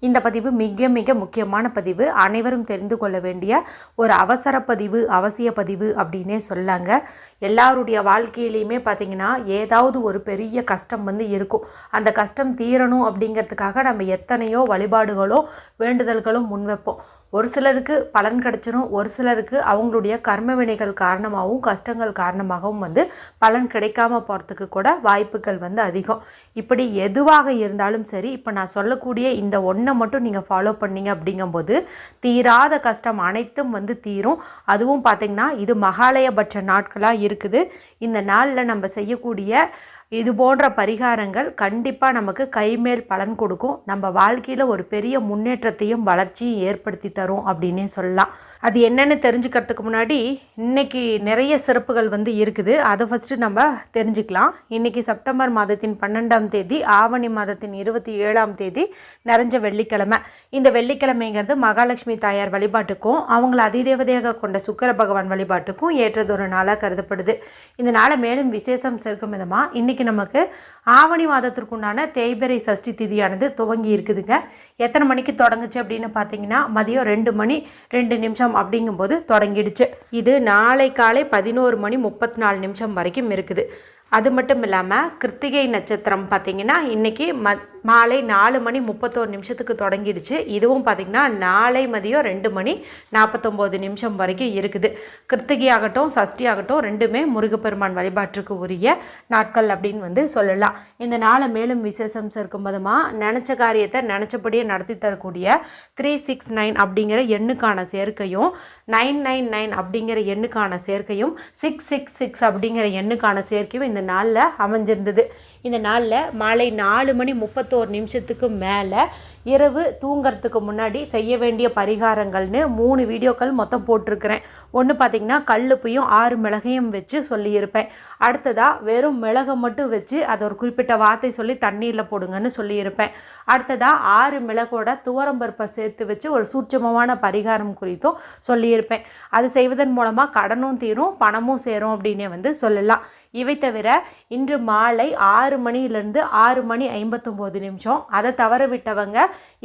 இந்த பதிவு மிக மிக முக்கியமான பதிவு. அனைவரும் தெரிந்து கொள்ள வேண்டிய ஒரு அவசர பதிவு அவசிய பதிவு அப்படின்னே சொல்லாங்க. எல்லாருடைய வாழ்க்கையிலையுமே பார்த்திங்கன்னா ஏதாவது ஒரு பெரிய கஷ்டம் வந்து இருக்கும். அந்த கஷ்டம் தீரணும் அப்படிங்கிறதுக்காக நம்ம எத்தனையோ வழிபாடுகளும் வேண்டுதல்களும் முன்வைப்போம். ஒரு சிலருக்கு பலன் கிடைச்சிரும் ஒரு சிலருக்கு அவங்களுடைய கர்ம வினைகள் காரணமாகவும் கஷ்டங்கள் காரணமாகவும் வந்து பலன் கிடைக்காம போகிறதுக்கு கூட வாய்ப்புகள் வந்து அதிகம். இப்படி எதுவாக இருந்தாலும் சரி இப்போ நான் சொல்லக்கூடிய இந்த ஒன்றை மட்டும் நீங்கள் ஃபாலோ பண்ணீங்க அப்படிங்கும்போது தீராத கஷ்டம் அனைத்தும் வந்து தீரும். அதுவும் பார்த்திங்கன்னா இது மகாலயபட்ச நாட்களாக இருக்குது. இந்த நாளில் நம்ம செய்யக்கூடிய இது போன்ற பரிகாரங்கள் கண்டிப்பாக நமக்கு கைமேல் பலன் கொடுக்கும். நம்ம வாழ்க்கையில் ஒரு பெரிய முன்னேற்றத்தையும் வளர்ச்சியும் ஏற்படுத்தி தரும் அப்படின்னே சொல்லலாம். அது என்னென்னு தெரிஞ்சுக்கிறதுக்கு முன்னாடி இன்றைக்கி நிறைய சிறப்புகள் வந்து இருக்குது. அதை ஃபஸ்ட்டு நம்ம தெரிஞ்சுக்கலாம். இன்றைக்கி செப்டம்பர் மாதத்தின் பன்னெண்டாம் தேதி ஆவணி மாதத்தின் இருபத்தி ஏழாம் தேதி நிறைஞ்ச வெள்ளிக்கிழமை. இந்த வெள்ளிக்கிழமைங்கிறது மகாலட்சுமி தாயார் வழிபாட்டுக்கும் அவங்கள அதிதேவதையாக கொண்ட சுக்கர பகவான் வழிபாட்டுக்கும் ஏற்றதொரு நாளாக கருதப்படுது. இந்த நாளை மேலும் விசேஷம் சேர்க்கும் விதமாக இன்றைக்கி நமக்கு ஆவணி மாதத்திற்குண்டான தேய்பிறை சஷ்டி திதியானது துவங்கி இருக்குதுங்க. எத்தனை மணிக்கு தொடங்குச்சு அப்படின்னு பார்த்தீங்கன்னா மதியம் ரெண்டு மணி ரெண்டு நிமிஷம் அப்படிங்கும்போது தொடங்கிடுச்சு. இது நாளை காலை பதினோரு மணி முப்பத்தி நாலு நிமிஷம் வரைக்கும் இருக்குது. அது மட்டும் இல்லாமல் கிருத்திகை நட்சத்திரம் பார்த்தீங்கன்னா இன்றைக்கி ம மாலை நாலு மணி முப்பத்தோரு நிமிஷத்துக்கு தொடங்கிடுச்சு. இதுவும் பார்த்திங்கன்னா நாளை மதியம் ரெண்டு மணி நாற்பத்தொம்போது நிமிஷம் வரைக்கும் இருக்குது. கிருத்திகை ஆகட்டும் சஷ்டி ஆகட்டும் ரெண்டுமே முருகப்பெருமான் வழிபாட்டுக்கு உரிய நாட்கள் அப்படின்னு வந்து சொல்லலாம். இந்த நாளை மேலும் விசேஷம் சேர்க்கும் போதுமாக நினச்ச காரியத்தை நினச்சபடியே நடத்தி தரக்கூடிய த்ரீ சிக்ஸ் நைன் அப்படிங்கிற எண்ணுக்கான சேர்க்கையும் நைன் நைன் நைன் அப்படிங்கிற எண்ணுக்கான சேர்க்கையும் சிக்ஸ் சிக்ஸ் சிக்ஸ் அப்படிங்கிற எண்ணுக்கான சேர்க்கையும் இந்த நாளில் அமைஞ்சிருந்தது. இந்த நாளில் மாலை நாலு மணி இருபத்தோரு நிமிஷத்துக்கு மேலே இரவு தூங்கிறதுக்கு முன்னாடி செய்ய வேண்டிய பரிகாரங்கள்னு மூணு வீடியோக்கள் மொத்தம் போட்டிருக்கிறேன். ஒன்று பார்த்திங்கன்னா கல்லுப்பையும் ஆறு மிளகையும் வச்சு சொல்லியிருப்பேன். அடுத்ததாக வெறும் மிளகை மட்டும் வச்சு அதை ஒரு குறிப்பிட்ட வார்த்தை சொல்லி தண்ணீரில் போடுங்கன்னு சொல்லியிருப்பேன். அடுத்ததாக ஆறு மிளகோட துவரம்பருப்பை சேர்த்து வச்சு ஒரு சூட்சமமான பரிகாரம் குறித்தும் சொல்லியிருப்பேன். அது செய்வதன் மூலமாக கடனும் தீரும் பணமும் சேரும் அப்படின்னே வந்து சொல்லலாம். இவை தவிர இன்று மாலை ஆறு மணியிலேருந்து ஆறு மணி ஐம்பத்தொம்போது நிமிஷம். அதை தவற விட்டவங்க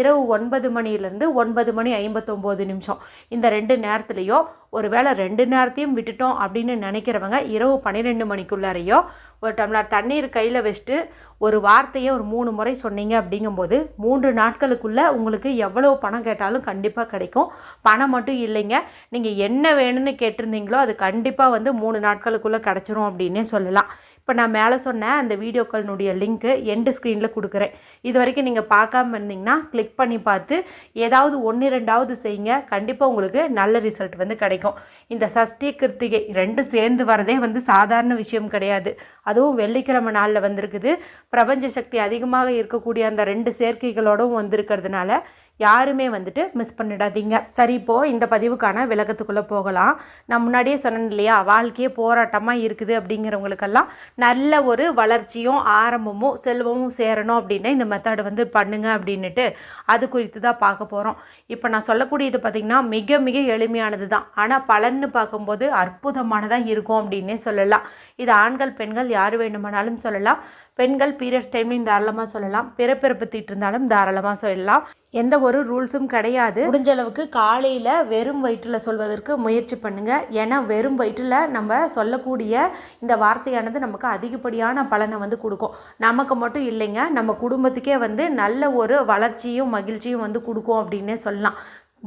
இரவு ஒன்பது மணிலேருந்து ஒன்பது மணி ஐம்பத்தொம்போது நிமிஷம். இந்த ரெண்டு நேரத்துலையோ ஒருவேளை ரெண்டு நேரத்தையும் விட்டுட்டோம் அப்படின்னு நினைக்கிறவங்க இரவு பன்னிரெண்டு மணிக்குள்ளாரையோ ஒரு டம்ளர் தண்ணீர் கையில் வச்சுட்டு ஒரு வார்த்தையை ஒரு மூணு முறை சொன்னீங்க அப்படிங்கும்போது மூன்று நாட்களுக்குள்ளே உங்களுக்கு எவ்வளோ பணம் கேட்டாலும் கண்டிப்பாக கிடைக்கும். பணம் மட்டும் இல்லைங்க. நீங்கள் என்ன வேணும்னு கேட்டிருந்தீங்களோ அது கண்டிப்பாக வந்து மூணு நாட்களுக்குள்ளே கிடச்சிரும் அப்படின்னே சொல்லலாம். இப்போ நான் மேலே சொன்ன அந்த வீடியோக்களினுடைய லிங்க்கு எண்டு ஸ்க்ரீனில் கொடுக்குறேன். இது வரைக்கும் நீங்கள் பார்க்காம இருந்தீங்கன்னா கிளிக் பண்ணி பார்த்து ஏதாவது ஒன்று ரெண்டாவது செய்யுங்க. கண்டிப்பாக உங்களுக்கு நல்ல ரிசல்ட் வந்து கிடைக்கும். இந்த சஷ்டி கிருத்திகை ரெண்டும் சேர்ந்து வரதே வந்து சாதாரண விஷயம் கிடையாது. அதுவும் வெள்ளிக்கிழமை நாளில் வந்திருக்குது. பிரபஞ்ச சக்தி அதிகமாக இருக்கக்கூடிய அந்த ரெண்டு சேர்க்கைகளோடும் வந்திருக்கிறதுனால யாருமே வந்துட்டு மிஸ் பண்ணிடாதீங்க. சரி இப்போது இந்த பதிவுக்கான விளக்கத்துக்குள்ளே போகலாம். நான் முன்னாடியே சொன்னேன் இல்லையா வாழ்க்கையே போராட்டமாக இருக்குது அப்படிங்கிறவங்களுக்கெல்லாம் நல்ல ஒரு வளர்ச்சியும் ஆரம்பமும் செல்வமும் சேரணும் அப்படின்னு இந்த மெத்தட் வந்து பண்ணுங்க அப்படின்னுட்டு அது குறித்து தான் பார்க்க போகிறோம் இப்போ நான் சொல்லக்கூடியது பார்த்திங்கன்னா மிக மிக எளிமையானது தான் ஆனால் பலன்னு பார்க்கும்போது அற்புதமானதாக இருக்கும் அப்படின்னே சொல்லலாம். இது ஆண்கள் பெண்கள் யார் வேண்டுமானாலும் சொல்லலாம். பெண்கள் பீரியட்ஸ் டைம்லையும் தாராளமாக சொல்லலாம். பிறப்பிறப்பு தீட்டு இருந்தாலும் தாராளமாக சொல்லலாம். எந்த ஒரு ஒரு ரூல்ஸும் கிடையாது. முடிஞ்ச அளவுக்கு காலையில் வெறும் வயிற்றில் சொல்வதற்கு முயற்சி பண்ணுங்க. ஏன்னா வெறும் வயிற்றில் நம்ம சொல்லக்கூடிய இந்த வார்த்தையானது நமக்கு அதிகப்படியான பலனை வந்து கொடுக்கும். நமக்கு மட்டும் இல்லைங்க நம்ம குடும்பத்துக்கே வந்து நல்ல ஒரு வளர்ச்சியும் மகிழ்ச்சியும் வந்து கொடுக்கும் அப்படின்னே சொல்லலாம்.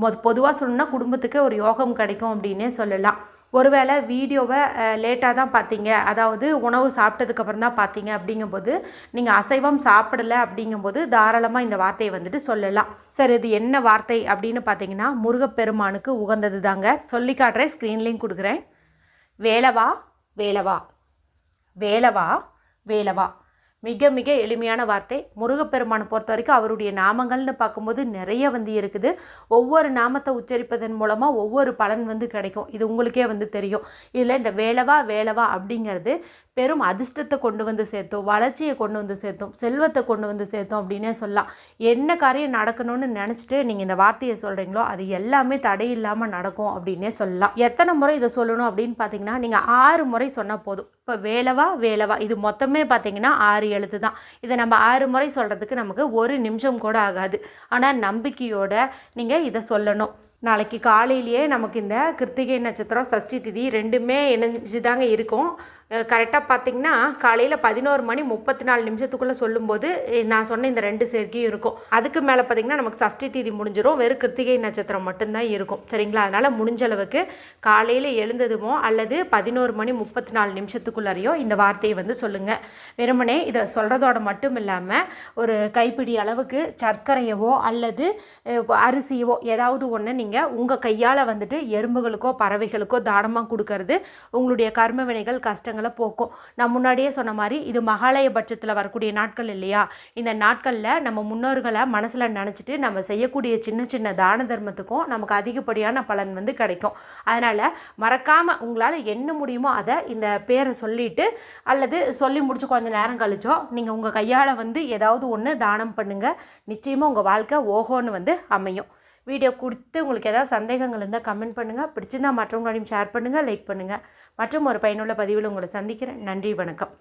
மொ பொதுவாக சொல்லணும்னா குடும்பத்துக்கு ஒரு யோகம் கிடைக்கும் அப்படின்னே சொல்லலாம். ஒருவேளை வீடியோவை லேட்டாக தான் பார்த்தீங்க. அதாவது உணவு சாப்பிட்டதுக்கப்புறம் தான் பார்த்தீங்க அப்படிங்கும்போது நீங்கள் அசைவம் சாப்பிடலை அப்படிங்கும்போது தாராளமாக இந்த வார்த்தையை வந்துட்டு சொல்லலாம். சார் இது என்ன வார்த்தை அப்படின்னு பார்த்தீங்கன்னா முருகப்பெருமானுக்கு உகந்தது தாங்க. சொல்லி காட்டுறேன் ஸ்க்ரீன்லேயும் கொடுக்குறேன். வேலவா வேலவா வேலவா வேலவா. மிக மிக எளிமையான வார்த்தை. முருகப்பெருமானை பொறுத்த வரைக்கும் அவருடைய நாமங்கள்னு பார்க்கும்போது நிறைய வந்து இருக்குது. ஒவ்வொரு நாமத்தை உச்சரிப்பதன் மூலமாக ஒவ்வொரு பலன் வந்து கிடைக்கும். இது உங்களுக்கே வந்து தெரியும். இதில் இந்த வேலவா வேலவா அப்படிங்கிறது பெரும் அதிர்ஷ்டத்தை கொண்டு வந்து சேர்த்தோம் வளர்ச்சியை கொண்டு வந்து சேர்த்தோம் செல்வத்தை கொண்டு வந்து சேர்த்தோம் அப்படின்னே சொல்லலாம். என்ன காரியம் நடக்கணும்னு நினச்சிட்டு நீங்கள் இந்த வார்த்தையை சொல்கிறீங்களோ அது எல்லாமே தடை இல்லாமல் நடக்கும் அப்படின்னே சொல்லலாம். எத்தனை முறை இதை சொல்லணும் அப்படின்னு பார்த்தீங்கன்னா நீங்கள் ஆறு முறை சொன்னால் போதும். இப்போ வேலவா வேலவா? இது மொத்தமே பார்த்தீங்கன்னா ஆறு எழுத்து தான். இதை நம்ம ஆறு முறை சொல்கிறதுக்கு நமக்கு ஒரு நிமிஷம் கூட ஆகாது. ஆனால் நம்பிக்கையோட நீங்கள் இதை சொல்லணும். நாளைக்கு காலையிலேயே நமக்கு இந்த கிருத்திகை நட்சத்திரம் சஷ்டி திதி ரெண்டுமே இணைஞ்சு தாங்க இருக்கும். கரெக்டாக பார்த்தீங்கன்னா காலையில் பதினோரு மணி முப்பத்தி நாலு நிமிஷத்துக்குள்ளே சொல்லும்போது நான் சொன்ன இந்த ரெண்டு சேர்க்கையும் இருக்கும். அதுக்கு மேலே பார்த்தீங்கன்னா நமக்கு சஷ்டி தீதி முடிஞ்சிடும் வெறும் கிருத்திகை நட்சத்திரம் மட்டும்தான் இருக்கும். சரிங்களா? அதனால் முடிஞ்ச அளவுக்கு காலையில் எழுந்ததுமோ அல்லது பதினோரு மணி முப்பத்தி நாலு நிமிஷத்துக்குள்ளாரையோ இந்த வார்த்தையை வந்து சொல்லுங்கள் வெறுமனே இதை சொல்கிறதோட மட்டும் இல்லாமல் ஒரு கைப்பிடி அளவுக்கு சர்க்கரையவோ அல்லது அரிசியவோ ஏதாவது ஒன்று நீங்கள் உங்கள் கையால் வந்துட்டு எறும்புகளுக்கோ பறவைகளுக்கோ தானமாக கொடுக்கறது உங்களுடைய கர்ம வினைகள் கஷ்டங்களை போக்கும். நான் முன்னாடியே சொன்ன மாதிரி இது மகாலய பட்சத்தில் வரக்கூடிய நாட்கள் இல்லையா? இந்த நாட்களில் நம்ம முன்னோர்களை மனசில் நினச்சிட்டு நம்ம செய்யக்கூடிய சின்ன சின்ன தான தர்மத்துக்கும் நமக்கு அதிகப்படியான பலன் வந்து கிடைக்கும். அதனால் மறக்காமல் உங்களால் என்ன முடியுமோ அதை இந்த பேரை சொல்லிட்டு அல்லது சொல்லி முடிச்சு கொஞ்ச நேரம் கழிச்சோ நீங்கள் உங்கள் கையால் வந்து ஏதாவது ஒன்று தானம் பண்ணுங்கள் நிச்சயமாக உங்கள் வாழ்க்கை ஓஹோன்னு வந்து அமையும். வீடியோ கொடுத்து உங்களுக்கு ஏதாவது சந்தேகங்கள் இருந்தால் கமெண்ட் பண்ணுங்கள் பிடிச்சிருந்தா மற்றவங்களையும் ஷேர் பண்ணுங்கள் லைக் பண்ணுங்கள் மற்றும் ஒரு பயனுள்ள பதிவில் உங்களை சந்திக்கிறேன். நன்றி வணக்கம்.